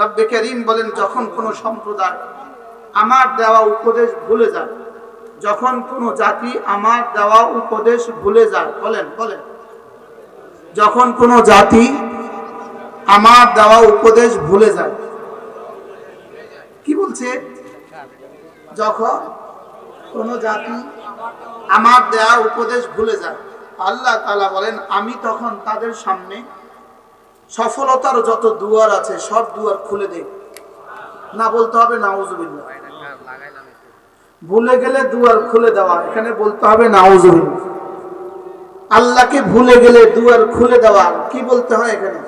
রব্বে করিম বলেন, যখন কোনো সম্প্রদায় আমার দেওয়া উপদেশ ভুলে যায়, যখন কোনো জাতি আমার দেওয়া উপদেশ ভুলে যায়, বলেন বলেন। যখন কোনো জাতি আমার দেওয়া উপদেশ ভুলে যায়, কি বলছে? যখন কোনো জাতি আমার দেওয়া উপদেশ ভুলে যায়, আল্লাহ তালা বলেন, আমি তখন তাদের সামনে সফলতার যত দুয়ার আছে, সব দুয়ার খুলে দেই না বলতে হবে, নাউজুবিল্লাহ। ভুলে গেলে দুয়ার খুলে দেওয়া, এখানে বলতে হবে, নাউজুবিল্লাহ। আল্লাহকে ভুলে গেলে দুয়ার খুলে দেওয়া, কি বলতে হয় এখানে?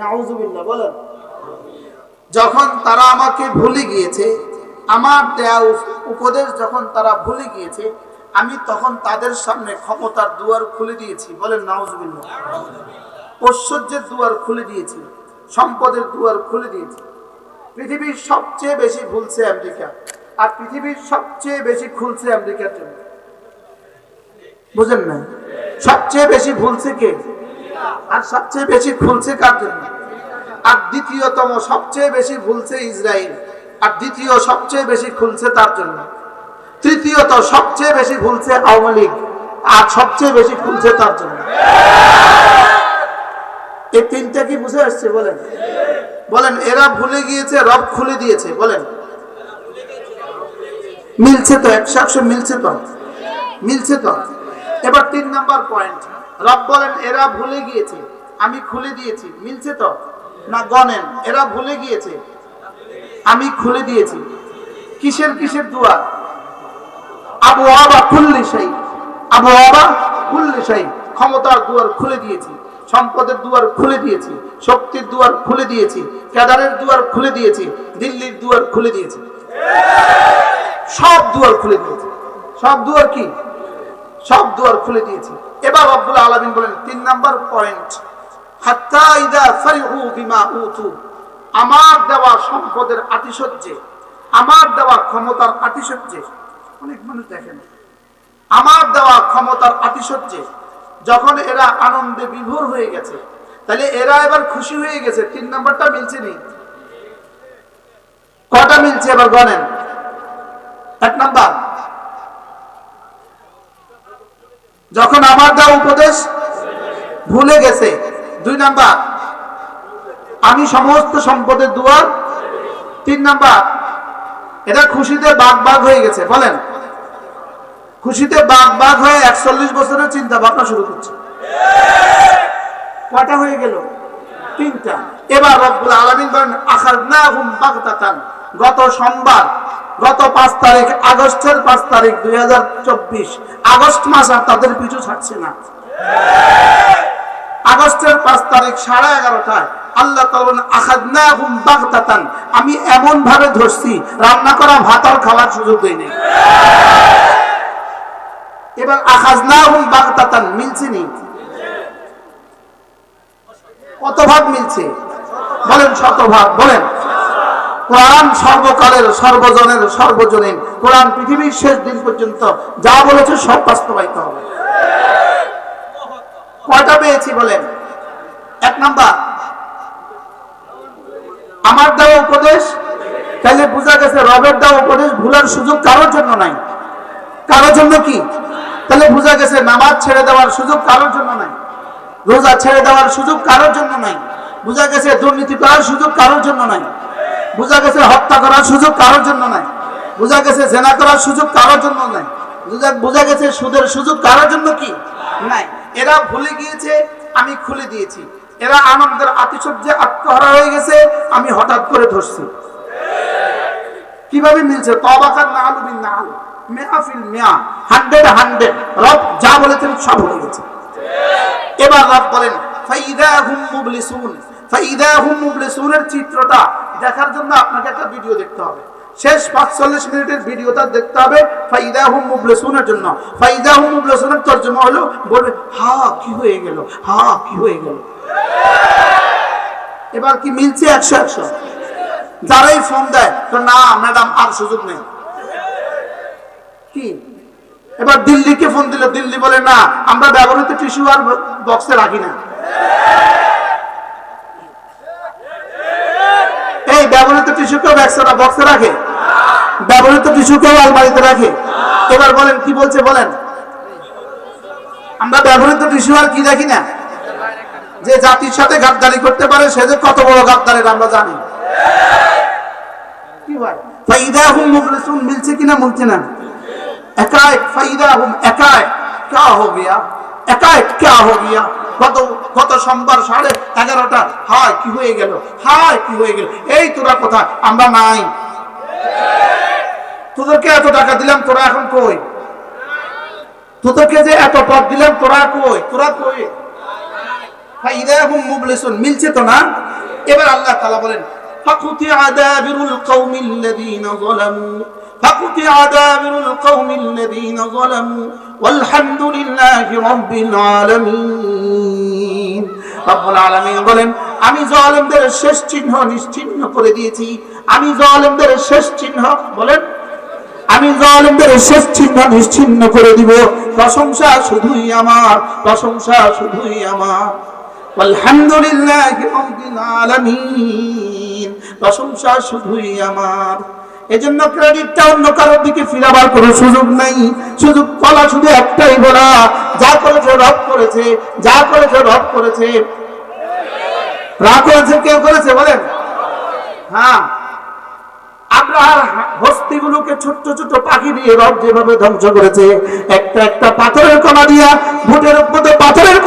নাউজুবিল্লাহ, বলেন। যখন তারা আমাকে ভুলে গিয়েছে, আমার দেয়া উপদেশ যখন তারা ভুলে গিয়েছে, আমি তখন তাদের সামনে ক্ষমতার দুয়ার খুলে দিয়েছি। বলেন, নাউজুবিল্লাহ। ঐশ্বর্যের দুয়ার খুলে দিয়েছে, সম্পদের দুয়ার খুলে দিয়েছে। পৃথিবীর সবচেয়ে বেশি ভুলছে আমেরিকা, আর পৃথিবীর সবচেয়ে বেশি খুলছে আমেরিকার জন্য। বুঝেন না সবচেয়ে বেশি ভুলছে কে? আর সবচেয়ে বেশি খুলছে কার জন্য? আর দ্বিতীয়তম সবচেয়ে বেশি ভুলছে ইসরায়েল, আর দ্বিতীয় সবচেয়ে বেশি খুলছে তার জন্য। তৃতীয়ত সবচেয়ে বেশি ভুলছে আওয়ামী লীগ, আর সবচেয়ে বেশি খুলছে তার জন্য। এই তিনটা কি বুঝে আসছে? বলেন। বলেন, এরা ভুলে গিয়েছে, রব খুলে দিয়েছে, বলেন। মিলছে তো একশো একশো মিলছে তো? মিলছে তো? এবার তিন নাম্বার পয়েন্ট রব বলেন, এরা ভুলে গিয়েছে, আমি খুলে দিয়েছি। মিলছে তো? না গনেন এরা ভুলে গিয়েছে, আমি খুলে দিয়েছি। কিসের কিসের দুয়ার আবু আবা খুললি সেই আবু আবা খুললি সেই ক্ষমতার দুয়ার খুলে দিয়েছি। সম্পদের দুয়ার খুলে দিয়েছি, শক্তির দুয়ার খুলে দিয়েছি কেদারের দুয়ার খুলে দিয়েছি, দিল্লির দুয়ার খুলে দিয়েছি। সব দুয়ার খুলে দিয়েছি। সব দুয়ার কি? সব দুয়ার খুলে দিয়েছি। এবার রব্বুল আলামিন বলেন, তিন নাম্বার পয়েন্ট আমার দেওয়া সম্পদের আতিশয্যে, আমার দেওয়া ক্ষমতার আতিশয্যে, অনেক মানুষ দেখেন, আমার দেওয়া ক্ষমতার আতিশয্যে যখন এরা আনন্দে বিভোর হয়ে গেছে, তাহলে এরা এবার খুশি হয়ে গেছে, তিন নাম্বারটা মিলছে নি কটা মিলছে এবার গনেন এক নাম্বার, যখন আমার দেওয়া উপদেশ ভুলে গেছে, দুই নাম্বার, আমি সমস্ত সম্পদের দুয়ার, তিন নাম্বার, এটা খুশিতে বাঘ বাঘ হয়ে গেছে, বলেন। খুশিতে বাঘ বাঘ হয়ে একচল্লিশ বছরের চিন্তা ভাবনা শুরু করছে। কটা হয়ে গেল? তিনটা। এবার রব্বুল আলামিন বলেন, আখাযনাহুম বাগতাতান। গত সোমবার, গত পাঁচ তারিখ, আগস্টের পাঁচ তারিখ দুই আগস্ট মাস আর তাদের পিছু ছাড়ছে না। আগস্টের পাঁচ তারিখ সাড়ে এগারোটায় আল্লাহ আমি এমন ভাবে ধরছি, রান্না করা ভাত আর খাওয়ার সুযোগ দেয়নি এবার আখাজনাহুম বাগতাতান, মিলছে নি? কত ভাগ মিলছে? বলেন শতভাগ, বলেন। কোরআন সর্বকালের, সর্বজনের, সর্বজনীন। কোরআন পৃথিবীর শেষ দিন পর্যন্ত যা বলেছে সব বাস্তবায়িত হবে। কয়টা পেয়েছি বলেন? এক নাম্বার। আমার দেওয়া উপদেশ? তাহলে বোঝা গেছে রবের দেওয়া উপদেশ ভুলার সুযোগ কারোর জন্য নাই। কারোর জন্য কি? তাহলে বোঝা গেছে নামাজ ছেড়ে দেওয়ার সুযোগ কারোর জন্য নাই। রোজা ছেড়ে দেওয়ার সুযোগ কারোর জন্য নাই। বোঝা গেছে দুর্নীতি করার সুযোগ কারোর জন্য নাই। বোঝা গেছে হত্যা করার সুযোগ কারোর জন্য নাই। বোঝা গেছে জেনা করার সুযোগ কারোর জন্য নাই। বোঝা গেছে সুদের সুযোগ কারোর জন্য কি? নাই। এরা ভুলে গিয়েছে, আমি খুলে দিয়েছি। এরা আনন্দের আতিশয্যে আত্মহারা হয়ে গেছে, আমি হঠাৎ করে ধরছি। কীভাবে মিলছে? তবাকার না আলু বিন না আলু মেয়াফিল মেয়া। Hundred hundred. রব যা বলেছেন সব হয়ে গেছে। এবার রব বলেন, ফাইদা হুম মুবলিসুন। ফাইদা হুম মুবলিসুনের চিত্রটা দেখার জন্য আপনাকে একটা ভিডিও দেখতে হবে। শেষ পাঁচচল্লিশ মিনিটের ভিডিওটা দেখতে হবে ফাইদা হুম মুবলিসুনের জন্য। ফাইদা হুম মুবলিসুনের তর্জমা হলো, বলবে, হা, কি হয়ে গেল? হা, কি হয়ে গেল? এবার কি মিলছে? একশো একশো। যারাই ফোন দেয় না, ম্যাডাম, আর সুযোগ নেই। কি? এবার দিল্লিকে ফোন দিল, দিল্লি বলে, না, আমরা ব্যবহৃত টিস্যু আর বক্সে রাখি না। এই, ব্যবহৃত টিস্যু কেউ বক্সে রাখে? ব্যবহৃত টিস্যু কেউ আলমারিতে রাখে? এবার বলেন, কি বলছে, বলেন? আমরা ব্যবহৃত টিস্যু আর কি রাখি না? যে জাতির সাথে গাদ্দারি করতে পারে, সে যে কত বড় গাদ্দারের আমরা জানি। ফাইদা হুম মুখলেসুন, মিলছে কিনা মিলছে না। একাই ফাইদা হুম একাই। কা হো গিয়া? একাই কা হো গিয়া? কত গত সোমবার সাড়ে এগারোটা। হায়, কি হয়ে গেল? হায়, কি হয়ে গেল? এই তোরা কথা আমরা নাই। তোদেরকে এত টাকা দিলাম, তোরা এখন কই? তোদেরকে যে এত পথ দিলাম, তোরা কই? তোরা কই? মিলছে তো না? এবার আল্লাহ তালা বলেন ফাকুতিআ দাবিরুল কওমিল্লাযীনা যালামু ফাকুতিআ দাবিরুল কওমিল্লাযীনা যালামু والحمد لله رب العالمين রব্বুল আলামিন বলেন আমি জালেমদের শেষ চিহ্ন নিশ্চিহ্ন করে দিয়েছি আমি জালেমদের শেষ চিহ্ন বলেন আমি জালিমদের শেষ চিহ্ন নিশ্চিহ্ন করে দিব প্রশংসা শুধুই আমার প্রশংসা শুধুই আমার আলহামদুলিল্লাহ রাব্বিল আলামিন প্রশংসা শুধুই আমার। এজন্য ক্রেডিটটা অন্য কারোর দিকে ফিরাবার কোনো সুযোগ নাই। সুযোগ বলা শুধু একটাই বলা, যা করেছে রব করেছে, যা করেছে রব করেছে। রা করেছে, কেউ করেছে বলেন? হ্যাঁ। আব্রাহার হস্তিগুলোকে ছোট্ট ছোট্ট পাখি দিয়ে রব যেভাবে ধ্বংস করেছে, একটা একটা পাথরের কণা দিয়া, ভোটের মধ্যে পাথরের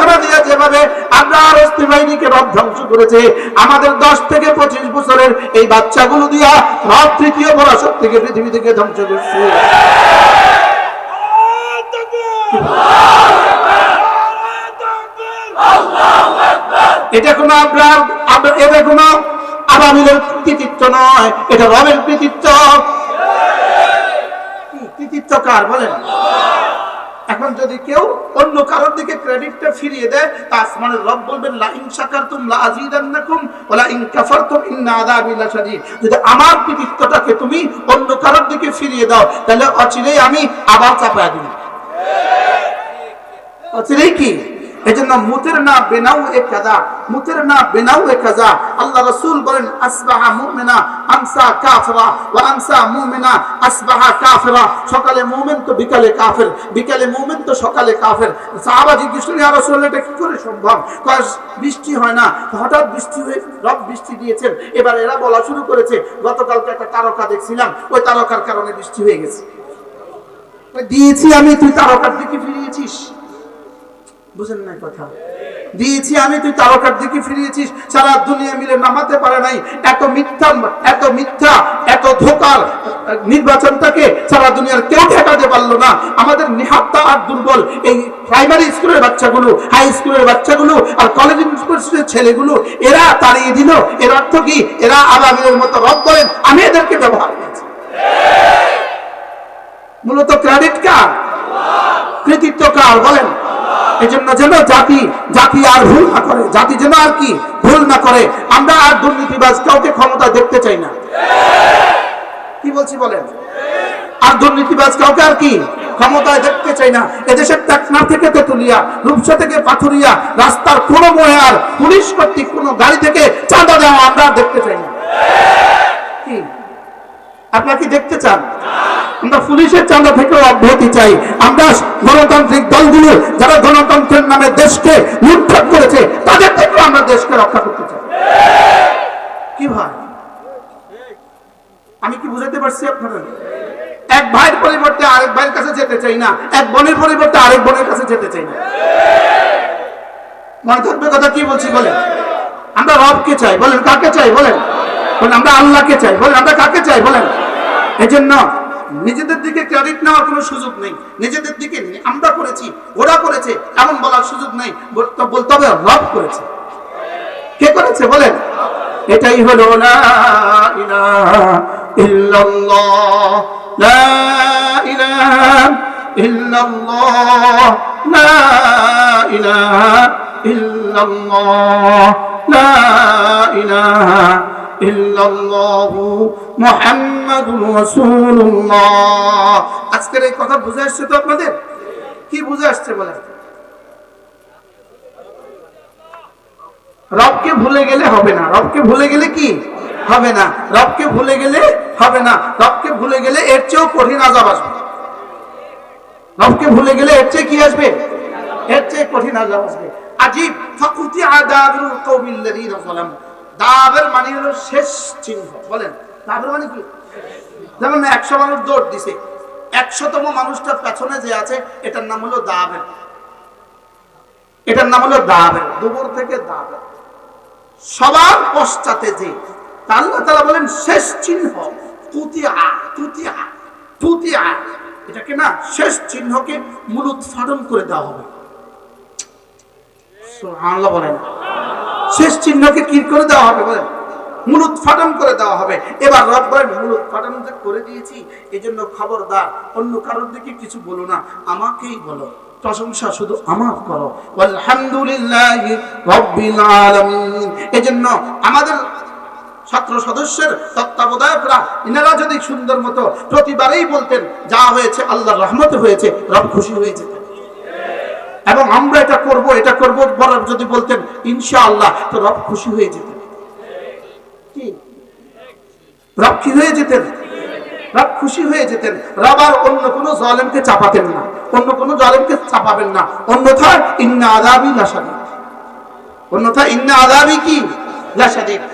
আব্রাহার হস্তি বাহিনীকে রব ধ্বংস করেছে। আমাদের দশ থেকে পঁচিশ বছরের এই বাচ্চাগুলো দিয়া রব তৃতীয় বড় শক্তিকে পৃথিবী থেকে ধ্বংস করছে। এটা কোনো আব- এটা কোনো আবাবিলের কৃতিত্ব নয়, এটা রবের কৃতিত্ব। কৃতিত্ব কার বলেন? এখন যদি কেউ অন্য কারোর দিকে ক্রেডিটটা ফিরিয়ে দেয়, তা আসমানের রব বলবেন, লা ইন শাকারতুম লা আযীদান্নাকুম ওয়া লা ইন কাফারতুম ইন্না আযাবি লাশাদীদ যদি আমার কৃতিত্বটাকে তুমি অন্য কারোর দিকে ফিরিয়ে দাও, তাহলে অচিরেই আমি আবার চাপা দিব। অচিরেই কি? এজন্য মুতের না বেনাউ এ কাজা দিয়েছেন। এবার এরা বলা শুরু করেছে, গতকালকে একটা তারকা দেখছিলাম, ওই তারকার কারণে বৃষ্টি হয়ে গেছে। দিয়েছি আমি, তুই তারকার দিকে ফিরিয়েছিস? বুঝেন না কথা। দিয়েছি আমি, তুই তারকার দিকে ফিরিয়েছিস। সারা দুনিয়া মিলে নামাতে পারে নাই। এত মিথ্যা এত মিথ্যা, এত ধোকার নির্বাচনটাকে সারা দুনিয়ার কেউ ঠেকাতে পারল না। আমাদের নিহাত্তা আর দুর্বল। এই প্রাইমারি স্কুলের বাচ্চাগুলো হাই স্কুলের বাচ্চাগুলো আর কলেজ ইউনিভার্সিটির ছেলেগুলো, এরা তাড়িয়ে দিল। এর অর্থ কি? এরা আবাবিলের মতো রদ করেন। আমি এদেরকে ব্যবহার করেছি। মূলত ক্রেডিট কার কৃতিত্ব কার বলেন। এজন্য যেন জাতি জাতি আর ভুল না করে, জাতি যেন আর কি ভুল না করে, আমরা আর দুর্নীতিবাজ কাউকে ক্ষমতা দেখতে চাই না। কি বলছি বলেন? আর দুর্নীতিবাজ কাউকে আর কি ক্ষমতায় দেখতে চাই না। এদেশের টেকনার থেকে তেতুলিয়া, রূপসা থেকে পাথুরিয়া, রাস্তার কোনো মোড়ে আর পুলিশ কর্তৃক কোনো গাড়ি থেকে চাঁদা দেওয়া আমরা দেখতে চাই না। আপনারা কি দেখতে চান? আমরা পুলিশের চাঁদা থেকেও অব্যাহতি চাই। আমরা গণতান্ত্রিক দলগুলো, যারা গণতন্ত্রের নামে দেশকে লুণ্ঠন করেছে, তাদের থেকেও আমরা দেশকে রক্ষা করতে চাই। কি ভাই? আমি কি বুঝাতে পারছি আপনারা এক ভাইয়ের পরিবর্তে আরেক ভাইয়ের কাছে যেতে চাই না। এক বোনের পরিবর্তে আরেক বোনের কাছে যেতে চাই না। মনে থাকবে কথা কি বলছি বলেন? আমরা রবকে চাই। বলেন, কাকে চাই? বলেন। বলেন, আমরা আল্লাহকে চাই, বলেন, আমরা কাকে চাই, বলেন। এই জন্য নিজেদের দিকে ক্রেডিট নেওয়ার কোনো সুযোগ নেই। নিজেদের দিকে আমরা করেছি, ওরা করেছে, এমন বলার সুযোগ নেই। বলতে হবে রব করেছে। কে করেছে, বলেন? এটাই হলো লা ইলাহা ইল্লাল্লাহ। লা ইলাহা ইল্লাল্লাহ, লা ইলাহা ইল্লাল্লাহ, লা ইলাহা ইল্লাল্লাহু মুহাম্মাদুর রাসূলুল্লাহ। আজকের এই কথা বুঝে আসছে তো আপনাদের? কি বুঝে আসছে বলেন? রবকে ভুলে গেলে হবে না। রবকে ভুলে গেলে কি? হবে না। রবকে ভুলে গেলে হবে না। রবকে ভুলে গেলে এর চেয়েও কঠিন আজাব আসবে। রবকে ভুলে গেলে এর চেয়ে কি আসবে? এর চেয়ে কঠিন আজাব আসবে। আজিব ফাকুতি আদাবুল কওমিল্লাযীনা যালামু। দাবের মানে হলো শেষ চিহ্ন। বলেন, দাবের মানে কি? যেমন একশো মানুষ দৌড় দিছে। একশোতম মানুষটার পেছনে যে আছে, এটার নাম হলো দাবের। এটার নাম হলো দাবের। দুপুর থেকে দাবের। সবার পশ্চাতে যে আল্লাহ তাআলা বলেন, শেষ চিহ্ন। তুতিয়া তুতিয়া তুতিয়া। এটাকে না শেষ চিহ্নকে মূল উৎপাদন করে দেওয়া হবে। সুবহানাল্লাহ বলেন। শেষ চিহ্নকে কি করে দেওয়া হবে বলেন? মূল উৎপাদন করে দেওয়া হবে। এবার রব বলেন মূল উৎপাদন করে দিয়েছি এই জন্য খবরদার, অন্য কারোর দিকে কিছু বলো না, আমাকেই বলো। প্রশংসা শুধু আমার করো। আলহামদুলিল্লাহ রব্বিল আলামিন। এজন্য আমাদের ছাত্র সদস্যের তত্ত্বাবধায়করা, ইনারা যদি সুন্দর মতো প্রতিবারেই বলতেন, যা হয়েছে আল্লাহর রহমতে হয়েছে, রব খুশি হয়েছে এবং আমরা এটা করব এটা করব, বড় যদি বলতেন, ইনশাআল্লাহ, তো রব খুশি হয়ে যেতেন কি? রব কি হয়ে যেতেন? রব খুশি হয়ে যেতেন। রব আর অন্য কোন জালেমকে চাপাতেন না। অন্য কোন জালেমকে চাপাবেন না। অন্যথায় ইন্না আদাবি লাশাদি অন্যথায় ইন্না আদাবি কি?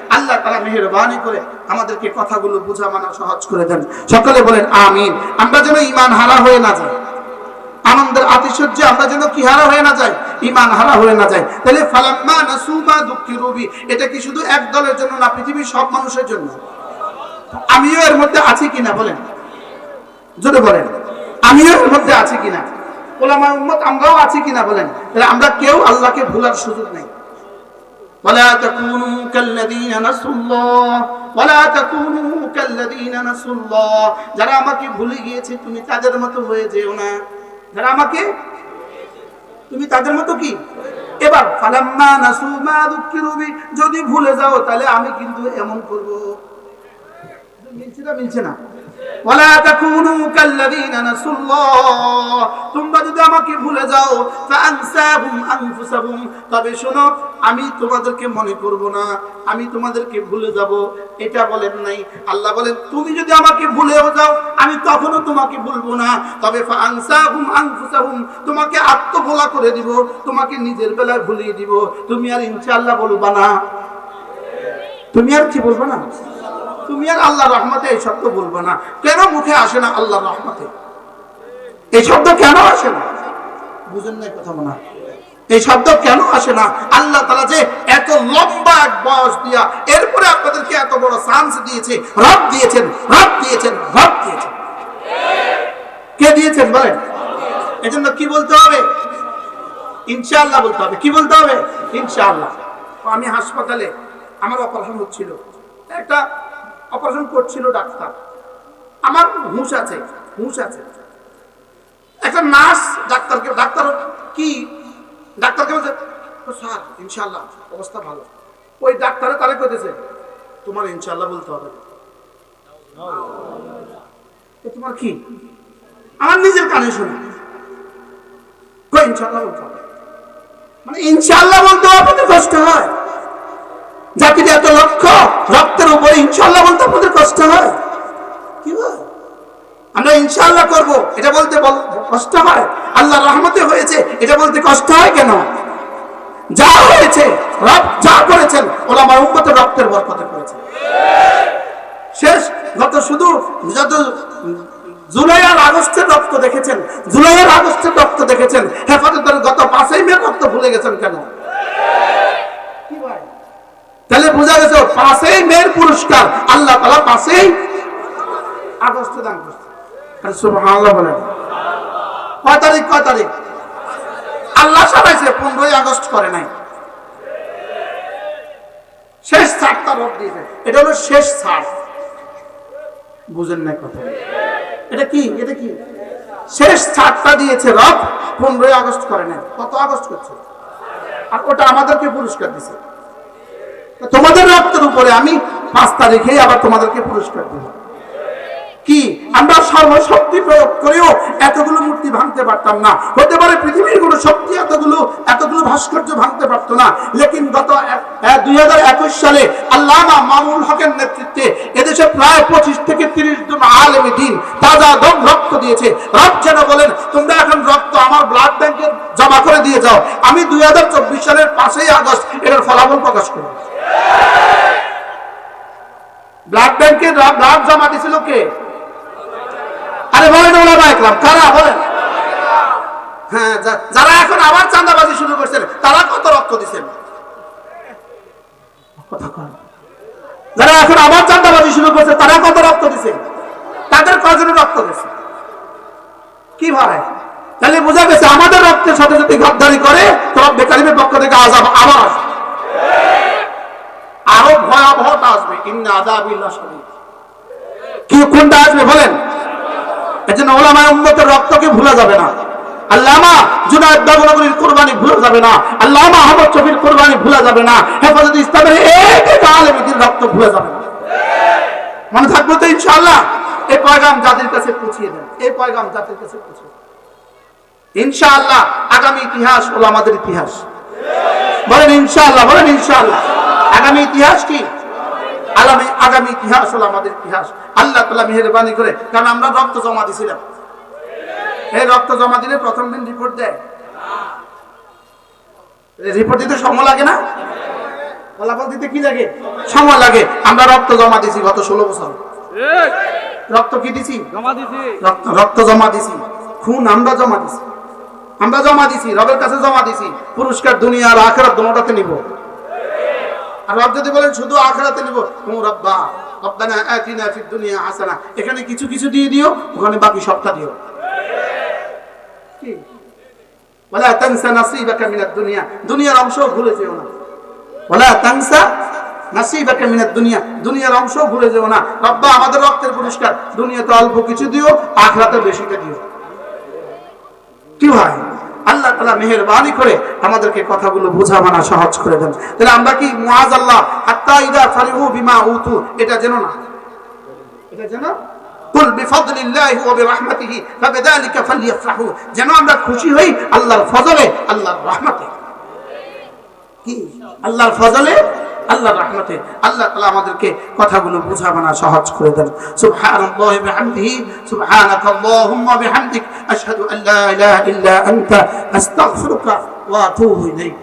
আল্লাহ তাআলা মেহেরবানি করে আমাদেরকে কথাগুলো বোঝা মানা সহজ করে দেন। সকলে বলেন, আমিন। আমরা যেন ঈমান হারা হয়ে না যাই। আনন্দের আতিশয্যে আমরা যেন কি হারা হয়ে না যাই? ইমান হারা হয়ে না যাই। তাহলে ফালাম্মা নাসুমা দুঃখী রবি, এটা কি শুধু এক দলের জন্য না, পৃথিবীর সব মানুষের জন্য? আমিও এর মধ্যে আছি কিনা বলেন? জোরে বলেন। আমিও এর মধ্যে আছি কিনা? ওলামা উম্মত আমরাও আছি কিনা বলেন? তাহলে আমরা কেউ আল্লাহকে ভুলার সুযোগ নেই। ولا تكونوا كالذين نسوا الله ولا تكونوا كالذين نسوا الله যারা আমাকে ভুলে গিয়েছে তুমি তাদের মতো হয়ে যেও না যারা আমাকে তুমি তাদের মতো কি এবার ফালাম্মা নাসু মা দুঃখিরু বি যদি ভুলে যাও তাহলে আমি কিন্তু এমন করব তোমরা যদি আমাকে ভুলে যাও তবে শোনো, আমি তোমাদেরকে মনে করব না, আমি তোমাদেরকে ভুলে যাব। এটা বলেন নাই। আল্লাহ বলেন, তুমি যদি আমাকে ভুলেও যাও, আমি তখনও তোমাকে ভুলবো না। তবে তোমাকে আত্মভোলা করে দিব, তোমাকে নিজের বেলায় ভুলিয়ে দিব। তুমি আর ইনশাআল্লাহ বলবা না। তুমি আর কি বলবা না? তুমি আর আল্লাহ রহমতে এই শব্দ বলব না। কেন মুখে আসে না আল্লাহ রহমতে? এই শব্দ কেন আসে না? বুঝেন না কথা মনে এই শব্দ কেন আসে না? আল্লাহ তালা যে এত লম্বা এক বয়স দিয়া এরপরে আপনাদেরকে এত বড় চান্স দিয়েছে, রব দিয়েছেন রব দিয়েছেন রব দিয়েছেন। কে দিয়েছেন বলেন? এজন্য কি বলতে হবে? ইনশাআল্লাহ বলতে হবে। কি বলতে হবে? ইনশাআল্লাহ। আমি হাসপাতালে, আমার অপারেশন হচ্ছিল। একটা অপারেশন করছিল ডাক্তার। আমার হুঁশ আছে হুঁশ আছে। একটা নার্স ডাক্তারকে, ডাক্তার কি? ডাক্তারকে বলছে স্যার ইনশাল্লাহ অবস্থা ভালো। ওই ডাক্তারে তারে কইতেছে, তোমার ইনশাল্লাহ বলতে হবে। তোমার কি? আমার নিজের কানে শুনে। ইনশাল্লাহ বলতে হবে। মানে ইনশাল্লাহ বলতে আপনাদের কষ্ট হয়। জাতির এত লক্ষ্য। ইনশাল্লাহ বলতে আপনাদের কষ্ট হয়? কি আমরা ইনশাল্লাহ করব। এটা বলতে কষ্ট হয়? আল্লাহ রহমতে হয়েছে। এটা বলতে কষ্ট হয় কেন? যা হয়েছে, রব যা করেছেন ওরা আমার রক্তের বরকতে করেছে শেষ, গত শুধু যত জুলাই আর আগস্টের রক্ত দেখেছেন জুলাই আর আগস্টের রক্ত দেখেছেন, হেফাজতের গত পাঁচই মে রক্ত ভুলে গেছেন কেন? তাহলে বোঝা গেছে পাশেই মেয়ের পুরস্কার। আল্লাহ তালা পাশেই আগস্টে দান করছে। কয় তারিখ কয় তারিখ? আল্লাহ সারাইছে, পনেরোই আগস্ট করে নাই। শেষ ছাড়টা রব দিয়েছে। এটা হলো শেষ ছাড়। বুঝেন না কথা। এটা কি? এটা কি? শেষ ছাড়টা দিয়েছে রব, পনেরোই আগস্ট করে নাই। কত আগস্ট করছে? আর ওটা আমাদেরকে পুরস্কার দিছে। তোমাদের রক্তের উপরে আমি পাঁচ তারিখে আবার তোমাদেরকে পুরস্কার দিব। কি? আমরা সর্বশক্তি প্রয়োগ করেও এতগুলো মূর্তি ভাঙতে পারতাম না। হতে পারে পৃথিবীর কোনো শক্তি এতগুলো এতগুলো ভাস্কর্য ভাঙতে পারতো না। লেকিন গত দুই হাজার একুশ সালে আল্লামা মামুল হকের নেতৃত্বে এদেশে প্রায় পঁচিশ থেকে তিরিশ জন আলেমী দিন তাজা দম রক্ত দিয়েছে। রব যেন বলেন, তোমরা এখন রক্ত আমার ব্লাড ব্যাংকে জমা করে দিয়ে যাও। আমি দুই হাজার চব্বিশ সালের পাঁচই আগস্ট এটার ফলাফল প্রকাশ করব। ব্লাড ব্যাংকে ব্লাড জমা দিছিল কে? আরে বলেন ওলামা একরাম কারা বলেন? হ্যাঁ যারা এখন আবার চাঁদাবাজি শুরু করছেন, তারা কত রক্ত দিচ্ছেন যারা এখন আবার চাঁদাবাজি শুরু করছে, তারা কত রক্ত দিছে? তাদের কজনের রক্ত দিছে কি ভাই? তাহলে বোঝা গেছে আমাদের রক্তের সাথে যদি গদ্দারি করে তোমার বেকারিমের পক্ষ থেকে আজাব আবার ভয়াবহতা আসবে। ইন্না কি কোনটা আসবে বলেন? এজন্য উম্মতের রক্তকে ভুলা যাবে না। আল্লামা দাগনগরীর ভুলা যাবে না। আল্লামা আহমদ শফির ভুলা যাবে না। হেফাজত ইসলামের এক এক রক্ত ভুলা যাবে না। মনে থাকব তো ইনশাআল্লাহ? এই পয়গাম জাতির কাছে পৌঁছিয়ে দেন। এই পয়গাম জাতির কাছে পৌঁছিয়ে। ইনশাআল্লাহ আগামী ইতিহাস হলো আমাদের ইতিহাস। বলেন ইনশাআল্লাহ বলেন ইনশাআল্লাহ। আগামী ইতিহাস কি? আগামী আগামী ইতিহাস হলো আমাদের ইতিহাস। আল্লাহ তালা মেহরবানি করে কারণ আমরা রক্ত জমা দিছিলাম। এই রক্ত জমা দিলে প্রথম দিন রিপোর্ট দেয়। রিপোর্ট দিতে সময় লাগে না? ফলাফল দিতে কি লাগে? সময় লাগে। আমরা রক্ত জমা দিছি গত ষোলো বছর। রক্ত কি দিছি? রক্ত রক্ত জমা দিছি। খুন আমরা জমা দিছি। আমরা জমা দিছি রবের কাছে জমা দিছি। পুরস্কার দুনিয়া আর আখেরাত দুটোটাতে নিব। আর রব যদি বলেন, শুধু আখেরাতে নিব। ও রব্বা, রব্বানা আতিনা ফিদ দুনিয়া হাসানা। এখানে কিছু কিছু দিয়ে দিও, ওখানে বাকি সবটা দিও। কি? ওয়ালা তানসা নাসিবাকা মিনাদ দুনিয়া। দুনিয়ার অংশ ভুলে যেও না। ওয়ালা তানসা নাসিবাকা মিনাদ দুনিয়া। দুনিয়ার অংশ ভুলে যেও না। রব্বা, আমাদের রক্তের পুরস্কার। দুনিয়াতে অল্প কিছু দিও আখরাতে বেশিটা দিও। কি হয় আল্লাহ তালা মেহরবানি করে আমাদেরকে কথাগুলো বোঝা মানা সহজ করে দেন। তাহলে আমরা কি মুআজ আল্লাহ, হাত্তা ইদা ফারিহু বিমা উতু, এটা যেন না। এটা যেন? কুল বিফাদলিল্লাহি ওয়া ফালইফরাহু যেন আমরা খুশি হই আল্লাহর ফজলে, আল্লাহর রহমতে। কি? আল্লাহর ফজলে? আল্লাহর রহমতে আল্লাহ তালা আমাদেরকে কথাগুলো বোঝা মানা সহজ করে দেন। সুবহানাল্লাহি বিহামদিহি, সুবহানাকাল্লাহুম্মা বিহামদিক, আশহাদু আন লা ইলাহা ইল্লা আনতা, আস্তাগফিরুকা ওয়া আতুবু ইলাইক।